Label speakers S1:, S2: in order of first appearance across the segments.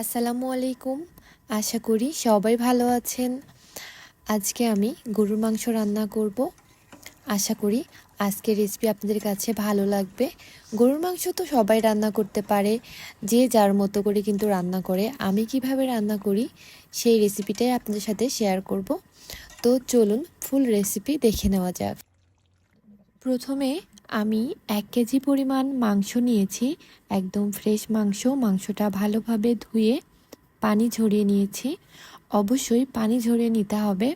S1: আসসালামু আলাইকুম। আশা করি সবাই ভালো আছেন। আজকে আমি গরুর মাংস রান্না করব। আশা করি আজকের রেসিপি আপনাদের কাছে ভালো লাগবে। গরুর মাংস তো সবাই রান্না করতে পারে, যে যার মতো করে কিন্তু রান্না করে। আমি কীভাবে রান্না করি সেই রেসিপিটাই আপনাদের সাথে শেয়ার করব। তো চলুন ফুল রেসিপি দেখে নেওয়া যাক। প্রথমে আমি এক কেজি পরিমাণ মাংস নিয়েছি, একদম ফ্রেশ মাংস। মাংসটা ভালোভাবে ধুয়ে পানি ঝরিয়ে নিয়েছি। অবশ্যই পানি ঝরিয়ে নিতে হবে।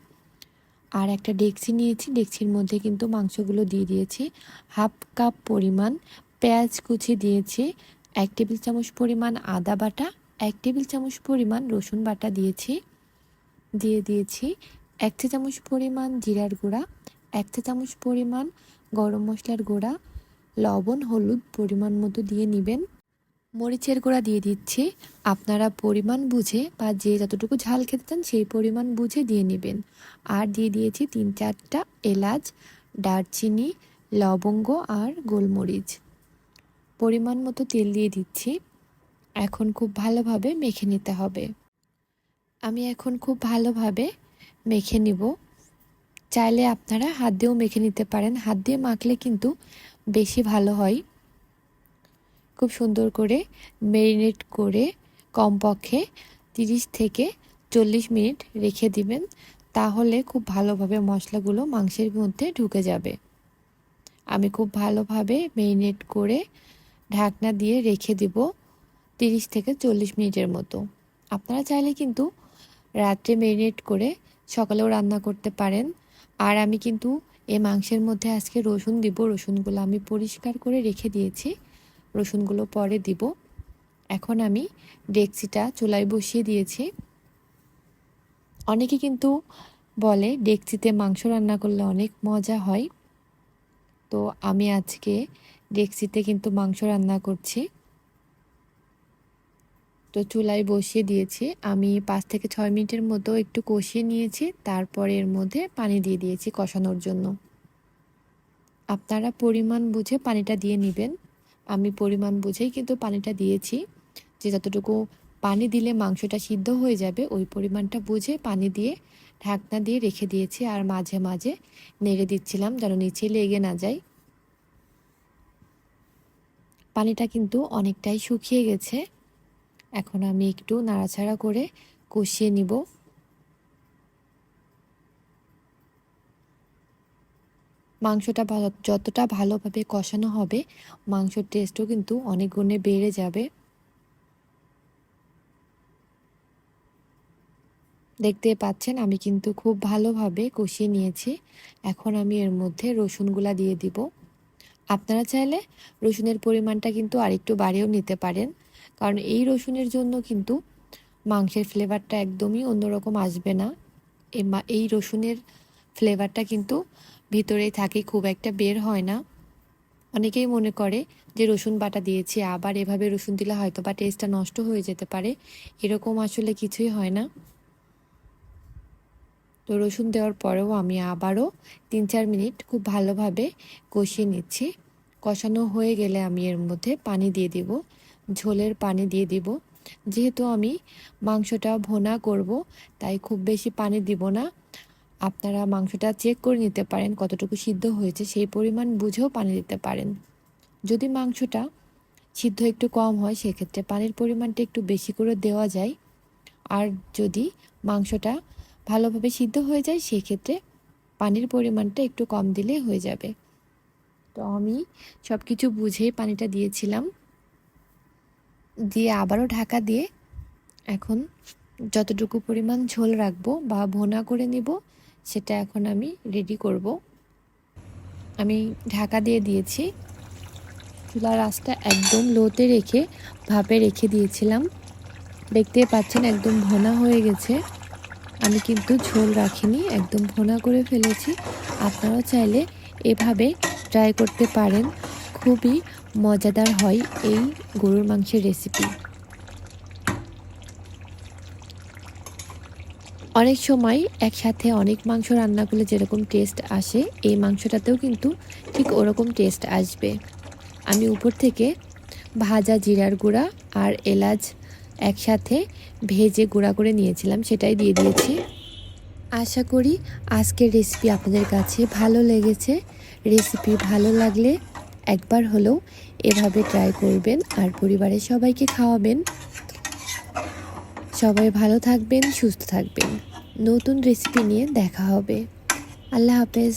S1: আর একটা ডেকচি নিয়েছি, ডেকচির মধ্যে কিন্তু মাংসগুলো দিয়ে দিয়েছি। হাফ কাপ পরিমাণ পেঁয়াজ কুচি দিয়েছি, এক টেবিল চামচ পরিমাণ আদা বাটা, এক টেবিল চামচ পরিমাণ রসুন বাটা দিয়েছি। দিয়ে দিয়েছি এক চা চামচ পরিমাণ জিরার গুঁড়া, এক চা চামচ পরিমাণ গরম মশলার গুঁড়া, লবণ, হলুদ পরিমাণ মতো দিয়ে নেবেন। মরিচের গুঁড়া দিয়ে দিচ্ছি। আপনারা পরিমাণ বুঝে বা যে যতটুকু ঝাল খেতে চান সেই পরিমাণ বুঝে দিয়ে নেবেন। আর দিয়ে দিয়েছি তিন চারটা এলাচ, দারচিনি, লবঙ্গ আর গোলমরিচ। পরিমাণ মতো তেল দিয়ে দিচ্ছি। এখন খুব ভালোভাবে মেখে নিতে হবে। আমি এখন খুব ভালোভাবে মেখে নিব। চাইলে আপনারা হাত দিয়েও মেখে নিতে পারেন। হাত দিয়ে মাখলে কিন্তু বেশি ভালো হয়। খুব সুন্দর করে মেরিনেট করে কমপক্ষে তিরিশ থেকে চল্লিশ মিনিট রেখে দিবেন। তাহলে খুব ভালোভাবে মশলাগুলো মাংসের মধ্যে ঢুকে যাবে। আমি খুব ভালোভাবে মেরিনেট করে ঢাকনা দিয়ে রেখে দিব তিরিশ থেকে চল্লিশ মিনিটের মতো। আপনারা চাইলে কিন্তু রাত্রে মেরিনেট করে সকালেও রান্না করতে পারেন। আর আমি কিন্তু এই মাংসের মধ্যে আজকে রসুন দিব। রসুনগুলো আমি পরিষ্কার করে রেখে দিয়েছি। রসুনগুলো পরে দিব। এখন আমি ডেকচিটা চুলায় বসিয়ে দিয়েছি। অনেকে কিন্তু বলে ডেকচিতে মাংস রান্না করলে অনেক মজা হয়। তো আমি আজকে ডেকচিতে কিন্তু মাংস রান্না করছি। তো চুলায় বসিয়ে দিয়েছি। আমি পাঁচ থেকে ছয় মিনিটের মতো একটু কষিয়ে নিয়েছি। তারপরে এর মধ্যে পানি দিয়ে দিয়েছি কষানোর জন্য। আপনারা পরিমাণ বুঝে পানিটা দিয়ে নেবেন। আমি পরিমাণ বুঝেই কিন্তু পানিটা দিয়েছি। যে যতটুকু পানি দিলে মাংসটা সিদ্ধ হয়ে যাবে, ওই পরিমাণটা বুঝে পানি দিয়ে ঢাকনা দিয়ে রেখে দিয়েছি আর মাঝে মাঝে নেড়ে দিচ্ছিলাম যেন নিচে লেগে না যায়। পানিটা কিন্তু অনেকটাই শুকিয়ে গেছে। এখন আমি একটু নাড়াচাড়া করে কষিয়ে নিব। মাংসটা ভালো, যতটা ভালোভাবে কষানো হবে, মাংসর টেস্টও কিন্তু অনেক গুণে বেড়ে যাবে। দেখতে পাচ্ছেন, আমি কিন্তু খুব ভালোভাবে কষিয়ে নিয়েছি। এখন আমি এর মধ্যে রসুনগুলা দিয়ে দিব। আপনারা চাইলে রসুনের পরিমাণটা কিন্তু আরেকটু বাড়িয়েও নিতে পারেন। কারণ এই রসুনের জন্য কিন্তু মাংসের ফ্লেভারটা একদমই অন্যরকম আসবে না। এই রসুনের ফ্লেভারটা কিন্তু ভিতরেই থাকে, খুব একটা বের হয় না। অনেকেই মনে করে যে রসুন বাটা দিয়েছি, আবার এভাবে রসুন দিলে হয়তো বা টেস্টটা নষ্ট হয়ে যেতে পারে। এরকম আসলে কিছুই হয় না। তো রসুন দেওয়ার পরেও আমি আবারও তিন চার মিনিট খুব ভালোভাবে কষিয়ে নিচ্ছি। কষানো হয়ে গেলে আমি এর মধ্যে পানি দিয়ে দিব। ঝোলের পানি দিয়ে দিব। যেহেতু আমি মাংসটা ভোনা করব, তাই খুব বেশি পানি দিব না। আপনারা মাংসটা চেক করে নিতে পারেন কতটুকু সিদ্ধ হয়েছে, সেই পরিমাণ বুঝেও পানি দিতে পারেন। যদি মাংসটা সিদ্ধ একটু কম হয়, সেক্ষেত্রে পানির পরিমাণটা একটু বেশি করে দেওয়া যায়। আর যদি মাংসটা ভালোভাবে সিদ্ধ হয়ে যায়, সেক্ষেত্রে পানির পরিমাণটা একটু কম দিলে হয়ে যাবে। তো আমি সব কিছু বুঝেই পানিটা দিয়েছিলাম। দিয়ে আবারও ঢাকা দিয়ে এখন যতটুকু পরিমাণ ঝোল রাখব বা ভোনা করে নিব, সেটা এখন আমি রেডি করব। আমি ঢাকা দিয়ে দিয়েছি। চুলার আঁচটা একদম লোতে রেখে ভাপে রেখে দিয়েছিলাম। দেখতে পাচ্ছেন একদম ভোনা হয়ে গেছে। আমি কিন্তু ঝোল রাখিনি, একদম ভোনা করে ফেলেছি। আপনারাও চাইলে এভাবে ট্রাই করতে পারেন। খুবই মজাদার হয় এই গরুর মাংসের রেসিপি অনেক সময় একসাথে অনেক মাংস রান্না করলে যেরকম টেস্ট আসে, এই মাংসটাতেও কিন্তু ঠিক ওরকম টেস্ট আসবে। আমি উপর থেকে ভাজা জিরার গুঁড়া আর এলাচ একসাথে ভেজে গুঁড়া করে নিয়েছিলাম, সেটাই দিয়ে দিয়েছি। আশা করি আজকের রেসিপি আপনাদের কাছে ভালো লেগেছে। রেসিপি ভালো লাগলে একবার হলেও এভাবে ট্রাই করবেন আর পরিবারের সবাইকে খাওয়াবেন। সবাই ভালো থাকবেন, সুস্থ থাকবেন। নতুন রেসিপি নিয়ে দেখা হবে। আল্লাহ হাফেজ।